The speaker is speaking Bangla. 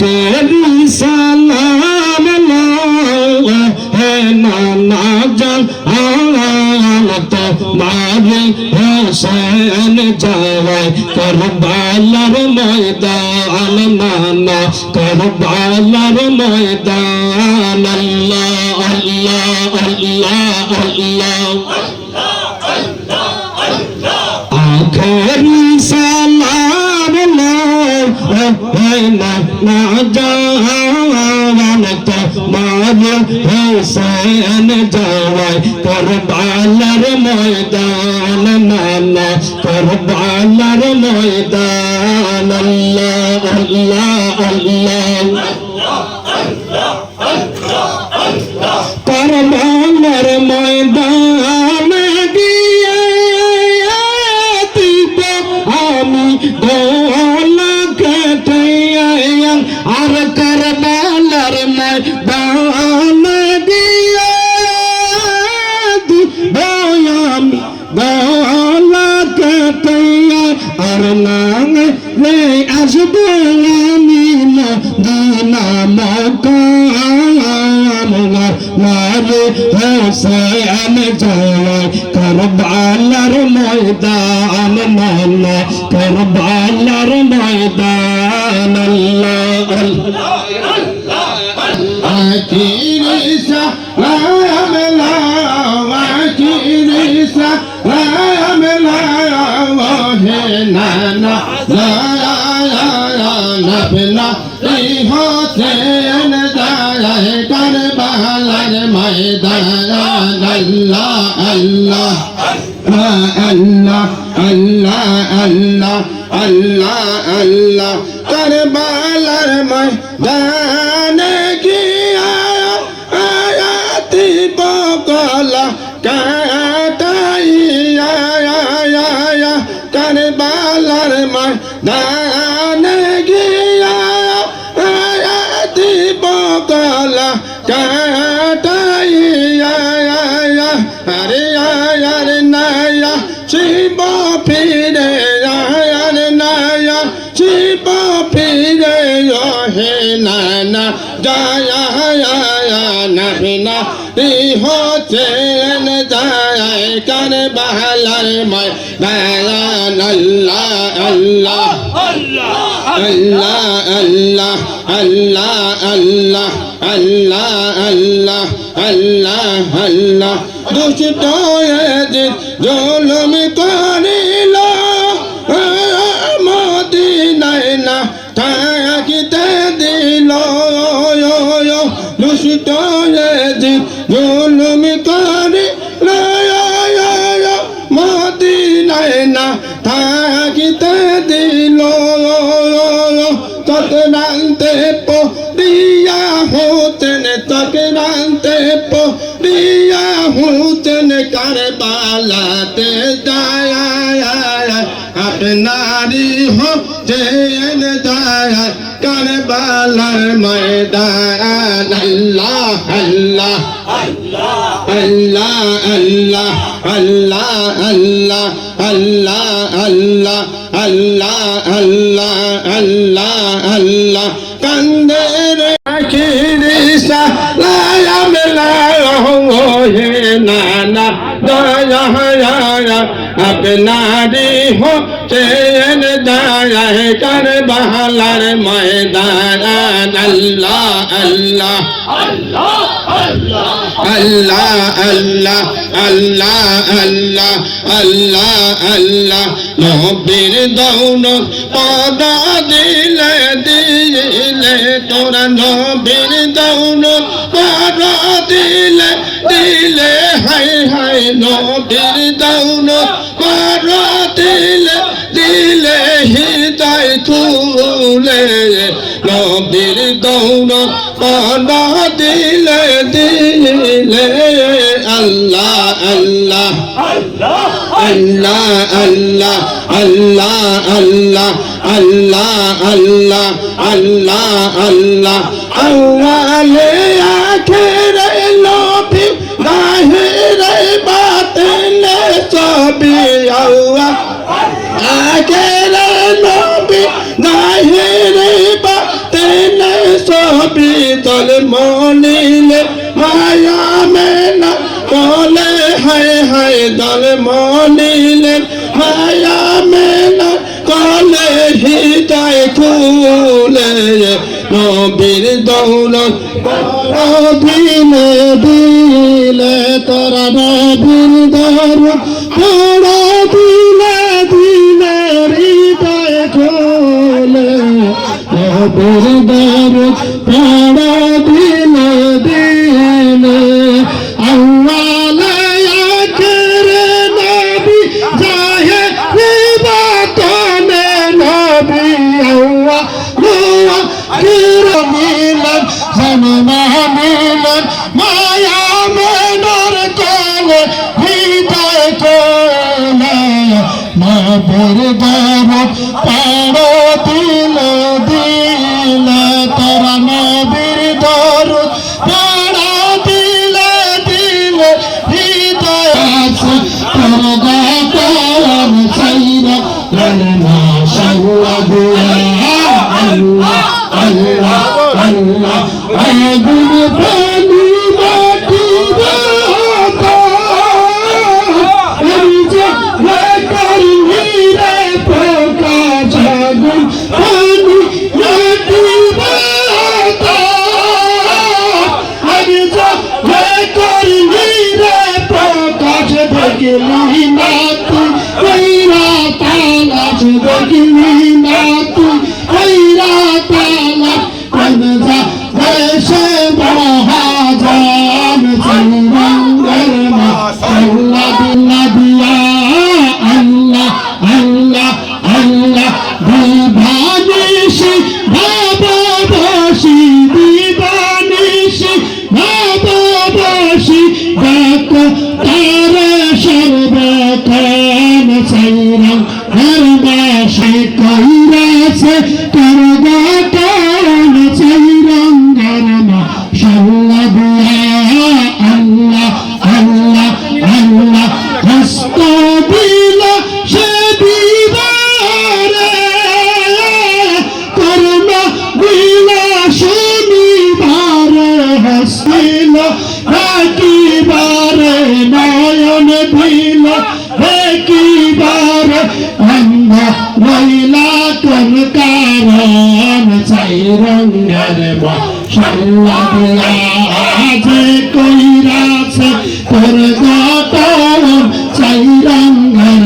তেরি সালাম হে নানা জান তো মারি হোসেন যাওয়াই করবালার ময়দান নানা করবালার ময়দান আল্লাহ। হোসেন যাওয়াই করবালার ময়দান নানা করবালার ময়দান আল্লাহ আল্লাহ আল্লাহ করবালার ময়দান হোসেন জয় করবালার ময়দান নানা করবালার ময়দান আল্লাহ وكنيسة لا يملا وكنيسة لا يملا وهنا لا يا يا نبلا إيهوتين دايا كربلا ميدانا الله الله الله الله الله الله الله كربلا ميدانا দান গিয়া দিব কলা জয়া না রি হচ্ছে যায় কার বাহালার ময় গায়ান আল্লাহ আল্লাহ আল্লাহ আল্লাহ আল্লাহ আল্লাহ আল্লাহ আল্লাহ আল্লাহ দুষ্ট জুলুম করিল শিকারেজ জুলুম করে মদিনায় না থাকিতে দিল। চক্রান্তে পিয়া হোতেন চক্রান্তে পিয়া হোতেন কারবালাতে দায়া আপনারি হতেন যায় কারবালার ময়দান আল্লাহ আল্লাহ আল্লাহ আল্লাহ আল্লাহ আল্লাহ আল্লাহ আল্লাহ আল্লাহ আল্লাহ আল্লাহ আল্লাহ কান্দে রে আখিরিসা লায়াম লাহে নানা দয়া আপনারি হো চেন দয়া। কর বহালার ময়দান আল্লাহ আল্লাহ আল্লাহ আল্লাহ আল্লাহ। নবীর দৌলত পদা দিলে দিলে তোরা নবীর দৌলত নবীর দৌলত পদা দিলে দিলে হৃদয় খুলে নবীর দৌলত পদা দিলে দিলে। আল্লাহ আল্লাহ আল্লাহ আল্লাহ আল্লাহ আল্লাহ আল্লাহ আল্লাহ আল্লাহ আল্লাহ। আল্লাহ আখেরে লোভি নবী আল্লাহ। আগের নবী নাহি রে বা তেনে সবি দল মনিলে। মায়া মেনা বলে হায় হায় দল মনিলে। মায়া মেনা কলে হৃদয় ফুলে। নবীর দৌলত দিনে দিন নবীর দর পাড়ো দিল দেখলি না তুই কইরা তালাশ কোন যা দেশে মহাজান চৌরঙ্গের মা। আল্লাহ দিয়া, আল্লাহ আল্লাহ আল্লাহ দিবানিশি ভাবাবাসি দিবানিশি ভাবাবাসি ডাক কইরাছে তোর গাটান চাইরাম ধর্মা সাল্লা দিয়া আল্লাহ আল্লাহ আল্লাহ হস্ত দিলা সে দিবারে। করুণা দিলা শনিবারে হসিল দিল যে কইরাছে তোর গতম চাই রঙের